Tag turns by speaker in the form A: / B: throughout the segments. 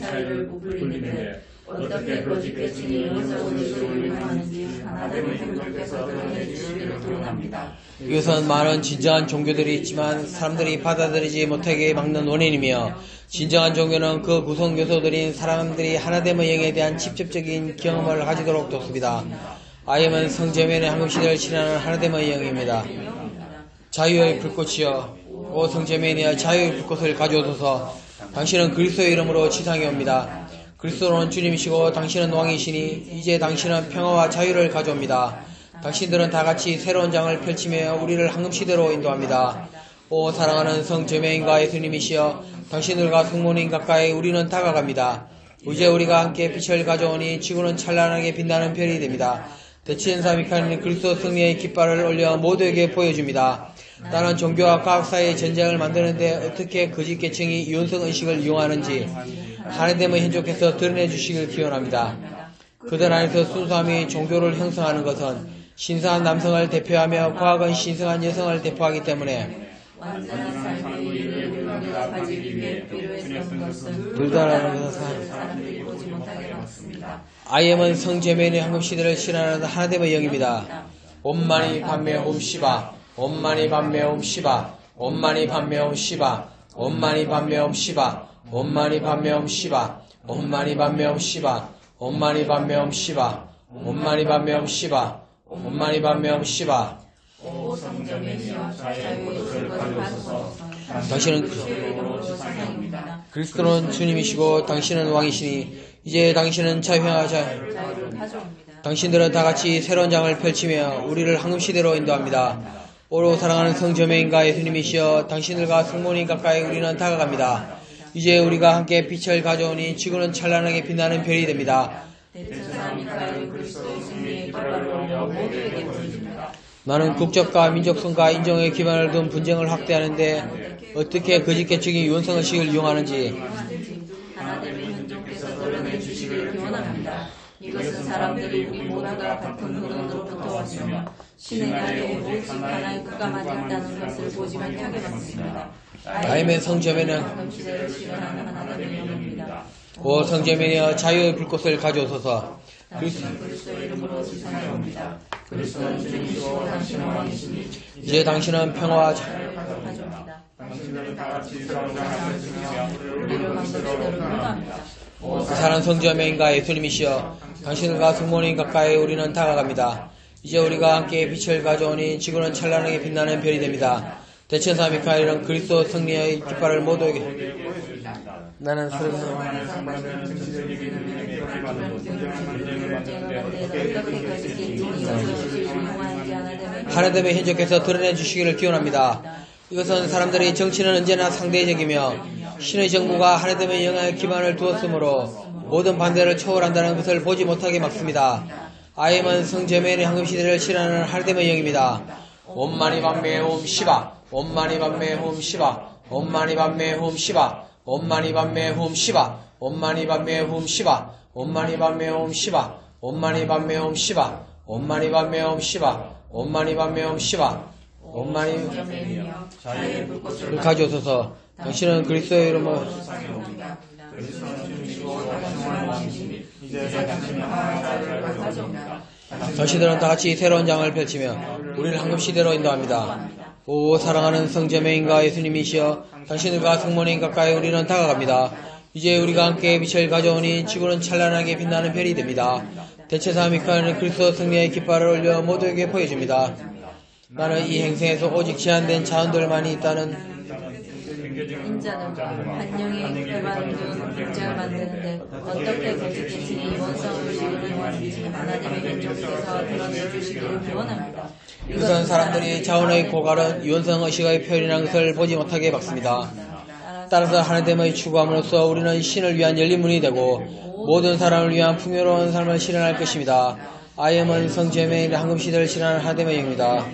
A: 자유를 부풀리는데 어떻게 거짓 계층이 원성을 소유하는지 하나님의 성령께서 드러내 주시기를 기원합니다.
B: 이것은 많은 진정한 종교들이 있지만 사람들이 받아들이지 못하게 막는 원인이며 진정한 종교는 그 구성 요소들인 사람들이 하나됨의 영에 대한 직접적인 경험을 가지도록 돕습니다. 아이엠은 성제면의 황금시대를 실현하는 하나됨의 영입니다. 자유의 불꽃이여 오 성제면이여 자유의 불꽃을 가져오소서 당신은 그리스도의 이름으로 지상에 옵니다. 그리스도는 주님이시고 당신은 왕이시니 이제 당신은 평화와 자유를 가져옵니다. 당신들은 다 같이 새로운 장을 펼치며 우리를 황금 시대로 인도합니다. 오 사랑하는 성제매인과 예수님이시여 당신들과 성모님 가까이 우리는 다가갑니다. 이제 우리가 함께 빛을 가져오니 지구는 찬란하게 빛나는 별이 됩니다. 대치인 사미카는 그리스도 승리의 깃발을 올려 모두에게 보여줍니다. 나는 종교와 과학 사이의 전쟁을 만드는데 어떻게 거짓 계층이 이혼성 의식을 이용하는지 하나님의 현족해서 드러내 주시길 기원합니다. 그들 안에서 순수함이 종교를 형성하는 것은 신성한 남성을 대표하며 과학은 신성한 여성을 대표하기 때문에
A: 필요했던 것은.
B: 아이엠은 성제면의 황금시대를 실현하는 하나됨의 영입니다. 엄마니 밤매 옴시바 엄마니 밤매 옴 시바 엄마니 밤매 옴 시바 엄마니 밤매 옴 시바 엄마니 밤매 옴 시바 엄마니 밤매 옴 시바 엄마니 밤매 옴 시바 엄마니 밤매 옴 시바 엄마니
A: 것을 가져오소서
B: 당신은. 그리스도는 주님이시고 당신은 왕이시니 이제 당신은 자유와 자
A: 자유를 가져옵니다.
B: 당신들은 다 같이 새로운 장을 펼치며 우리를 황금 시대로 인도합니다. 오로 사랑하는 성저매인과 예수님이시여 당신들과 성모님 가까이 우리는 다가갑니다. 이제 우리가 함께 빛을 가져오니 지구는 찬란하게 빛나는 별이 됩니다. 많은 국적과 민족성과 인종의 기반을 둔 분쟁을 확대하는데 어떻게 거짓 계층이 유언성의식을 이용하는지.
A: 이것은 사람들이 우리 모두가 같은 근원으로 받으며 신의 날에 오직 하나의 그가만 있다는 것을 보지 못하게 받습니다.
B: 아임의 성점에는 오 성점에여 자유의 불꽃을 가져오소서. 이제 당신은 평화와 자,
A: 그
B: 사랑 성지의 메인과 예수님이시여 당신과 성모님 가까이 우리는 다가갑니다. 이제 우리가 함께 빛을 가져오니 지구는 찬란하게 빛나는 별이 됩니다. 대천사 미카엘은 그리스도 승리의 깃발을 모두에게 나는 소름 하나님의 현적께서 드러내 주시기를 기원합니다. 이것은 사람들이 정치는 언제나 상대적이며 신의 정부가 하나님의 영향에 기반을 두었으므로 모든 반대를 초월한다는 것을 보지 못하게 막습니다. 아이엠은 성제면의 황금시대를 실현하는 하나님의 영입니다. 엄마니 밤매 옴 시바 엄마니 밤매 홈 시바 엄마니 밤매 홈 시바 엄마니 밤매 홈 시바 엄마니 밤매 홈 시바 엄마니 밤매 홈 시바 엄마니 밤매 홈 시바 엄마니 밤매 홈 시바 엄마니 밤매 홈 시바 엄마니
A: 자유의 불꽃을
B: 가져오소서 당신은 그리스도의 이름으로 당신들은 다 같이 새로운 장을 펼치며 우리를 황금 시대로 인도합니다. 오 사랑하는 성제매인과 예수님이시여 당신들과 성모님 가까이 우리는 다가갑니다. 이제 우리가 함께 빛을 가져오니 지구는 찬란하게 빛나는 별이 됩니다. 대체사 미카엘은 그리스도 승리의 깃발을 올려 모두에게 보여줍니다. 나는 이 행성에서 오직 제한된 자원들만이 있다는
A: 한영의 기반을 둔 국제를 만드는데 어떻게 거짓 계층이 원성을 지으려는지 하나님의 현종께서 드러내 주시기를 기원합니다.
B: 이것은 사람들이 자원의 고갈은 유언성 의식의 표현이라는 것을 보지 못하게 막습니다. 따라서 하나님의 추구함으로써 우리는 신을 위한 열린 문이 되고 모든 사람을 위한 풍요로운 삶을 실현할 것입니다. 아이엠은 성제매의 황금시대를 실현하는 하나님의 영입니다.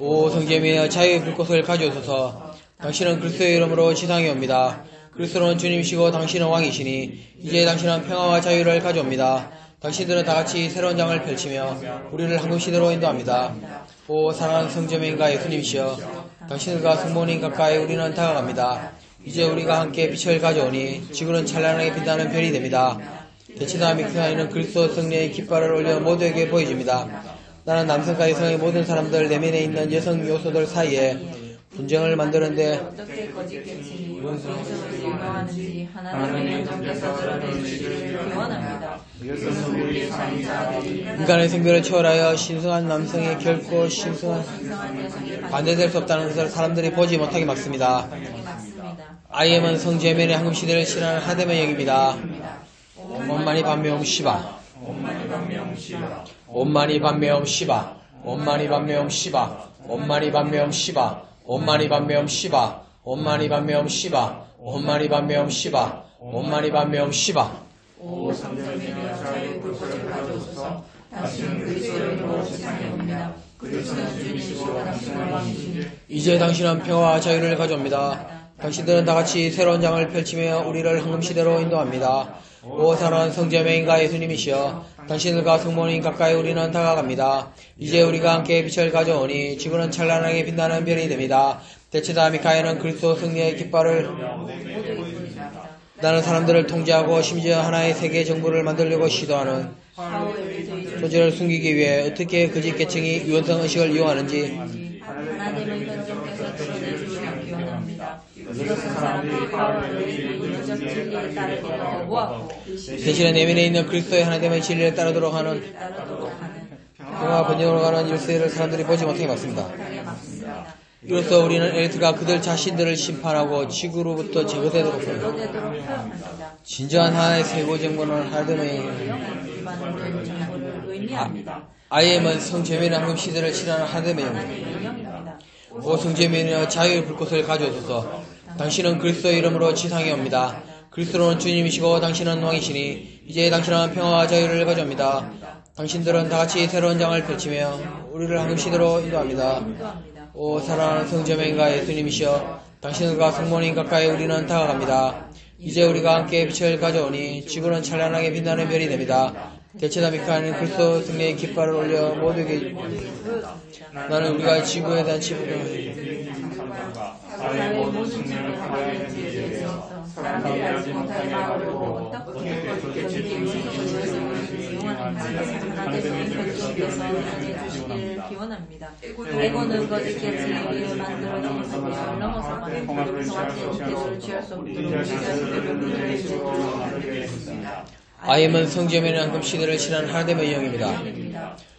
B: 오 성제매의 자유의 불꽃을 가져오소서 당신은 그리스도의 이름으로 지상에 옵니다. 그리스도는 주님이시고 당신은 왕이시니 이제 당신은 평화와 자유를 가져옵니다. 당신들은 다 같이 새로운 장을 펼치며 우리를 황금시대로 인도합니다. 오 사랑하는 성제매인과 예수님이시여 당신들과 성모님 가까이 우리는 다가갑니다. 이제 우리가 함께 빛을 가져오니 지구는 찬란하게 빛나는 별이 됩니다. 대치다 미카에는 그리스도 승리의 깃발을 올려 모두에게 보여줍니다. 나는 남성과 여성의 모든 사람들 내면에 있는 여성 요소들 사이에 분쟁을 만드는데
A: 어떻게 거짓 계층이 원수를 유명하는지 하나님의 영정께서 드러내주시기를 기원합니다.
B: 인간의 생별을 초월하여 신성한 남성이 결코 신성한 반대될 수 없다는 것을 사람들이 보지 못하게
A: 막습니다.
B: IM은 성제면의 황금 시대를 실현하는 하대의 영입니다. 원만히 반매옴 시바. 원만히 반매옴 시바. 원만히 반매옴 시바. 원만히 반매옴 시바. 원만히 반매옴 시바. 원만히 반매옴 시바. 원만히 반매옴 시바. 원만히 반매옴 시바.
A: 오 성전이여 자유의 불꽃을 가져오소서 당신은 그리스도의 이름으로 세상에 옵니다. 그리스도는 주님이시고 당신은 왕이시니
B: 이제 당신은 평화와 자유를 가져옵니다. 당신들은 다 같이 새로운 장을 펼치며 우리를 황금 시대로 인도합니다. 오 사랑하는 성제매인과 예수님이시여 당신들과 성모님 가까이 우리는 다가갑니다. 이제 우리가 함께 빛을 가져오니 지구는 찬란하게 빛나는 별이 됩니다. 대체다 미카엘은 그리스도 승리의 깃발을. 나는 사람들을 통제하고 심지어 하나의 세계 정부를 만들려고 시도하는 존재를 숨기기 위해 어떻게 거짓 계층이 유언성 의식을 이용하는지
A: 하나님의 현종께서 드러내주시길 기원합니다. 이것은 사람들이 바울을 인류적 진리에 따르기를 거부하고
B: 대신에 내면에 있는 그리스도의 하나님의 진리를 따르도록 하는 평화 번영으로 가는 일세를 사람들이 보지 못하게 막습니다. 이로써 우리는 에리트가 그들 자신들을 심판하고 지구로부터 제거되도록 합니다. 진정한 하나의 세고
A: 된 정보를 의미합니다.
B: IM은 성제면의 황금 시대를 치르는 하드메이
A: 하나님의 영입니다.
B: 오 성제면의 자유의 불꽃을 가져오소서 당신은 그리스도의 이름으로 지상에 옵니다. 그리스도는 주님이시고 당신은 왕이시니 이제 당신은 평화와 자유를 가져옵니다. 당신들은 다 같이 새로운 장을 펼치며 우리를 황금 시대로 인도합니다. 오 사랑하는 성제명과 예수님이시여 당신과 성모님 가까이 우리는 다가갑니다. 이제 우리가 함께 빛을 가져오니 지구는 찬란하게 빛나는 별이 됩니다. 대체다 미카는 그리스도 승리의 깃발을 올려 모두에게. 나는 우리가 지구에 대한
A: 지배를
B: 아이엠은 성지면이란금 시대를 실한 하나됨의 영입니다.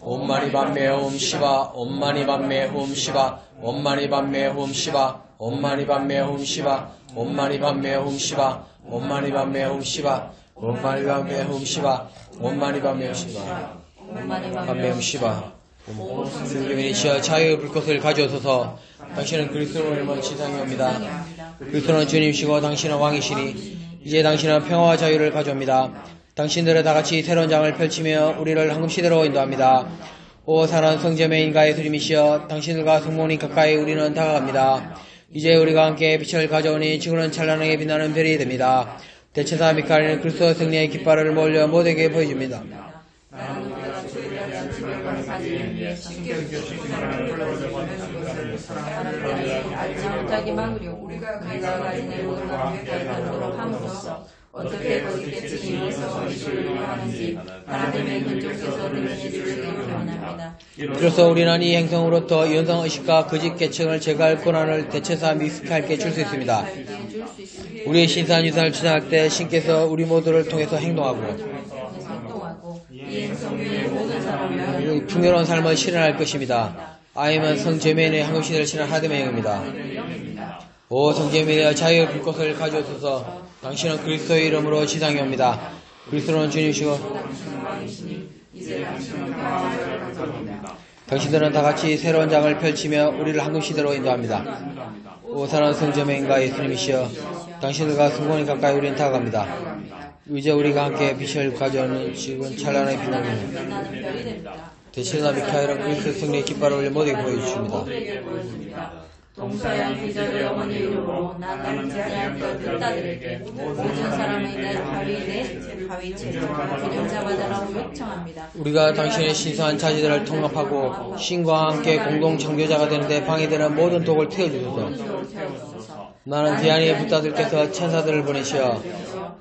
B: 옴마니 밤매 옴 시바 옴마니 밤매 옴 시바 옴마니 밤매 옴 시바 옴마니 밤매 옴 시바 옴마니 밤매 옴 시바 옴마니 밤매 옴 시바 옴마니 밤매 옴 시바 옴마니 밤매 옴 시바 밤매 옴 시바 성제면이시여 자유의 불꽃을 가져오소서 당신은 그리스도로 이름은 지상에 옵니다. 그리스도는 주님이시고 당신은 왕이시니 이제 당신은 평화와 자유를 가져옵니다. 당신들은 다 같이 새로운 장을 펼치며 우리를 황금 시대로 인도합니다. 오 사랑하는 성제매인과 예수님이시여 당신들과 성모님 가까이 우리는 다가갑니다. 이제 우리가 함께 빛을 가져오니 지구는 찬란하게 빛나는 별이 됩니다. 대체사 미카엘은 그리스도 승리의 깃발을 몰려 모두에게 보여줍니다.
A: 우리가 함으로써 어떻게 계층이 이것을 의식을 하는지 하나님의 그쪽에서 드러내주시길 기원합니다.
B: 그래서 우리는 이 행성으로부터 연성 의식과 거짓 계층을 제거할 권한을 대체사 미스카엘께 줄수 있습니다. 우리의 신선 유산을 주장할 때 신께서 우리 모두를 통해서 행동하고 풍요로운 삶을 실현할 것입니다. 아임은 성제면의 황금시대를 실현 하드메 영입니다. 오 성제면의 자유의 불꽃을 가져오소서 당신은 그리스도의 이름으로 지상에 옵니다. 그리스도는 주님이시고 당신들은 다 같이 새로운 장을 펼치며 우리를 황금시대로 인도합니다. 오 사랑하는 성제면과 예수님이시여 당신들과 성공이 가까이 우리는 다가갑니다. 이제 우리가 함께 빛을 가져오는 지금 찬란하게 빛나는. 대신나 미카엘은 그리스도 승리의 깃발을 올려 모두에게 보여주십니다.
A: 동서양 기절의 어머니 이름으로 나는 제자할 것 끝다들에게 모든 가위 내 잡아달라고 요청합니다.
B: 우리가 당신의 신성한 자지들을 통합하고 신과 함께 공동 창조자가 되는데 방해되는 모든 독을 태워주소서. 나는 디아니의 부다들께서 천사들을 보내시어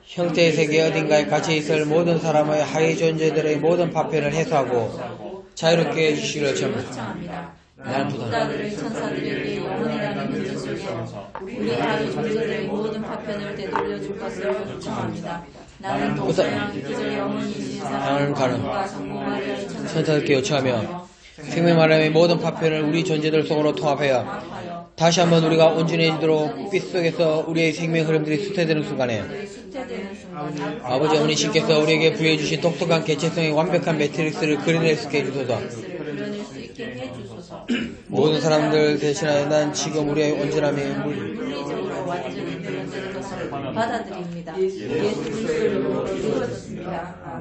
B: 형태의 세계 어딘가에 갇혀 있을 모든 사람의 하위 존재들의 모든 파편을 해소하고 자유롭게 해주시기를 청
A: 청합니다.
B: 부다
A: 부다들의 천사들에게 영혼이라는 문제 속에서 우리 하위 존재들의 모든 파편을 되돌려 줄 것을 청합니다. 나는 동서양 기절 영혼이신
B: 나는 가는
A: 천사들께
B: 요청하며 생명 마람의 모든 파편을 우리 존재들 속으로 통합하여
A: 하여
B: 다시 한번 우리가 온전해지도록 빛 속에서 우리의 생명 흐름들이 수태되는 순간에 아버지 어머니 신께서 우리에게 부여해 주신 독특한 개체성의 완벽한 매트릭스를 그려낼 수 있게 해주소서
A: 를 그려낼 수 있게 해주소서.
B: 모든 사람들 대신하여 난 지금 우리의 온전함이 물-
A: 물리적으로 완전히 표현되는 것을 받아들입니다. 예수 그리스도로.